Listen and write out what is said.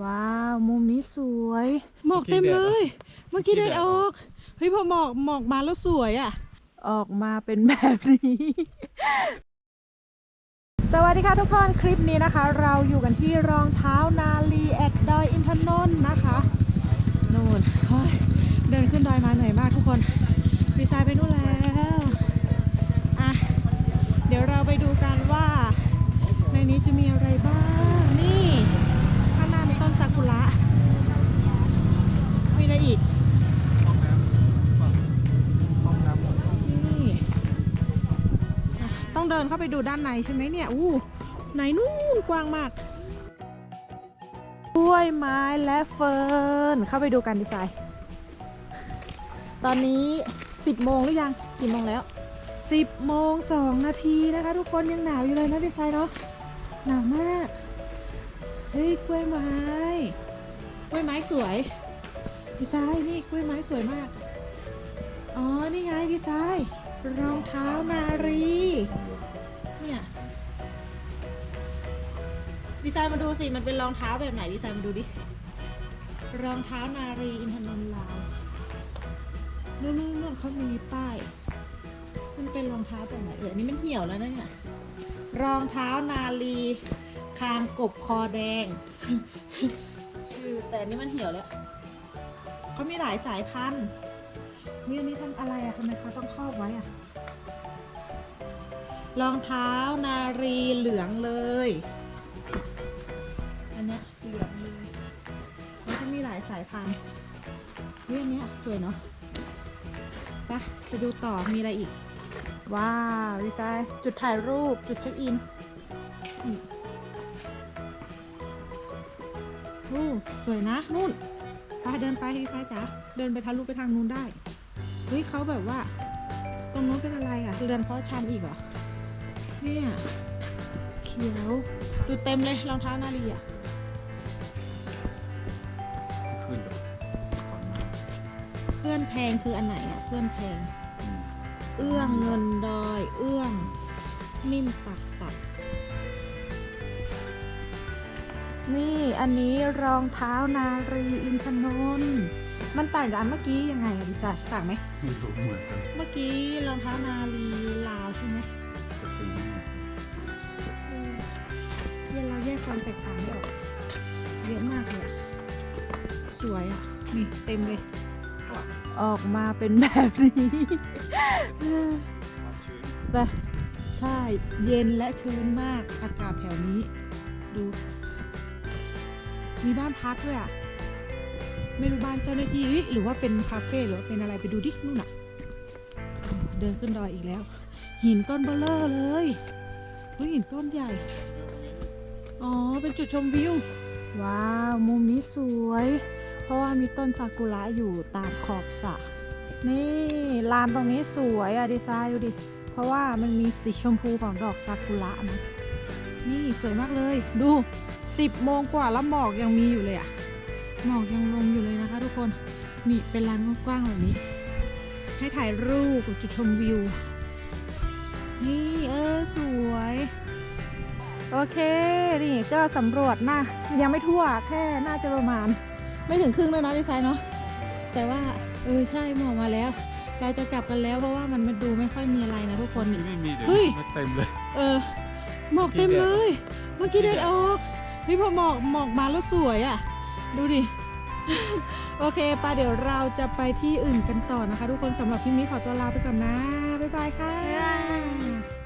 ว้าว มุมนี้สวย หมอกเต็มเลย เมื่อกี้เมื่เดิอนกี้แดดออออกกเฮ้ยพอหมอกหมอกมาแล้วสวยอะ่ะ ออกมาเป็นแบบนี้ สวัสดีค่ะทุกคนคลิปนี้นะคะ เราอยู่กันที่รองเท้านาลีแอดดอยอินทนนท์นะคะนู่นเฮ้ยเดินขึ้นดอยมาเหนื่อยมากทุกคนดีไซน์ไปนู่นแล้วอะเดี๋ยวเราไปดูกันว่า ในนี้จะมีอะไรบ้างนี่ข้างหน้ามีต้นซากุระ มี อะไรอีกห้องน้ำฝั่งห้องน้ำนี่อะต้องเดินเข้าไปดูด้านในใช่ไหมเนี่ย อู้ไหนนู่นกว้างมากกล้วยไม้และเฟิร์นเข้าไปดูกันดีไซน์ตอนนี้ 10 โมงหรือยังกี่โมงแล้ว 10 โมง 2 นาทีนะคะ ทุกคนยังหนาวอยู่เลยนะดีไซน์เนาะหนาวมาก เฮ้ยกล้วยไม้กล้วยไม้สวย ดีไซน์นี่กล้วยไม้สวยมาก อ๋อ นี่ไงดีไซน์รองเท้านารี เนี่ย ดีไซน์มาดูสิ มันเป็นรองเท้าแบบไหนดีไซน์มาดูดิ รองเท้านารีอินทนนท์ลาวนู่นนู่นเขามีป้าย มันเป็นรองเท้าแบบไหนเอออันนี่มันเหี่ยวแล้วนะเนี่ย รองเท้านาลีคางกบคอแดง ชื่อแต่นนี่มันเหี่ยวแล้ว เขามีหลายสายพันธุ์เฮ้ยอันนี้ทำอะไรอะทำไมเขาต้องครอบไว้อะรองเท้านารีเหลืองเลย อันเนี้ยเหลืองเลยแล้วก็มีหลายสายพันธุ์เฮ้ยอันนี้สวยเนาะไปไปดูต่อมีอะไรอีก ว้าวดีไซน์จุดถ่ายรูปจุดเช็คอินนี่โอ้สวยนะนู่น ไปเดินไปดีไซน์จ๋าเดินไปทะลุไปทางนู้นได้เฮ้ยเขาแบบว่า ตรงนู้นเป็นอะไรอะเรือนเพาะชำอีกเหรอเนี่ยเขียวดูเต็มเลยรองเท้านาลีอะขึ้นเลยก่อนมาเพื่อนแพงคืออันไหนอะเพื่อนแพงเอื้องเงินดอ อันนี้รองเท้านารีอินทนนท์มันต่างจากอันเมื่อกี้ยังไงอะดิซ่าต่างไหม ไม่รู้เหมือนกันเมื่อกี้รองเท้านาลีลาวใช่ไหมแต่สีไม่เหมือนกันเออเดี๋ยวเราแยกความแตกต่างไม่ออกเยอะมากเลยอะสวยอะ นี่เต็มเลยออกมาเป็นแบบนี้ ความชื้น ไปใช่ เย็นและชื้นมากอากาศแถวนี้ ดู มีบ้านพักด้วยอะ ไม่รู้บ้านเจ้าหน้าที่หรือว่าเป็นคาเฟ่หรือว่าเป็นอะไรไปดูดินู่นน่ะ เดินขึ้นดอยอีกแล้ว หินก้อนเบลเลอร์เลยเฮ้ยหินก้อนใหญ่ อ๋อ เป็นจุดชมวิว ว้าว มุมนี้สวย เพราะว่ามีต้นซากุระอยู่ตามขอบสระ นี่ลานตรงนี้สวยอะดีไซน์ดูดิ เพราะว่ามันมีสีชมพูของดอกซากุระนะ นี่สวยมากเลย ดู 10โมงกว่าแล้วหมอกยังมีอยู่เลยอะหมอกยังลงอยู่เลยนะคะ ทุกคนนี่เป็นลานกว้างๆแบบนี้ ให้ถ่ายรูปกับจุดชมวิว นี่เออสวย โอเค นี่ก็สำรวจนะยังไม่ทั่วแค่น่าจะประมาณ ไม่ถึงครึ่งเลยนะดีไซน์เนาะแต่ว่าเออใช่หมอกมาแล้ว เราจะกลับกันแล้วเพราะว่ามันมาดูไม่ค่อยมีอะไรนะทุกคนนี่ไม่มีเดี๋ยวเฮ้ยไม่เต็มเลย เออหมอกเต็มเลย เมื่อกี้เดินออก เฮ้ยพอหมอกหมอกมาแล้วสวยอะ่ะ ดูดิ โอเคปาเดี๋ยวเราจะไปที่อื่นกันต่อนะคะ ทุกคนสำหรับคลิปนี้ขอตัวลาไปก่อนนะ บ๊ายบายค่ะ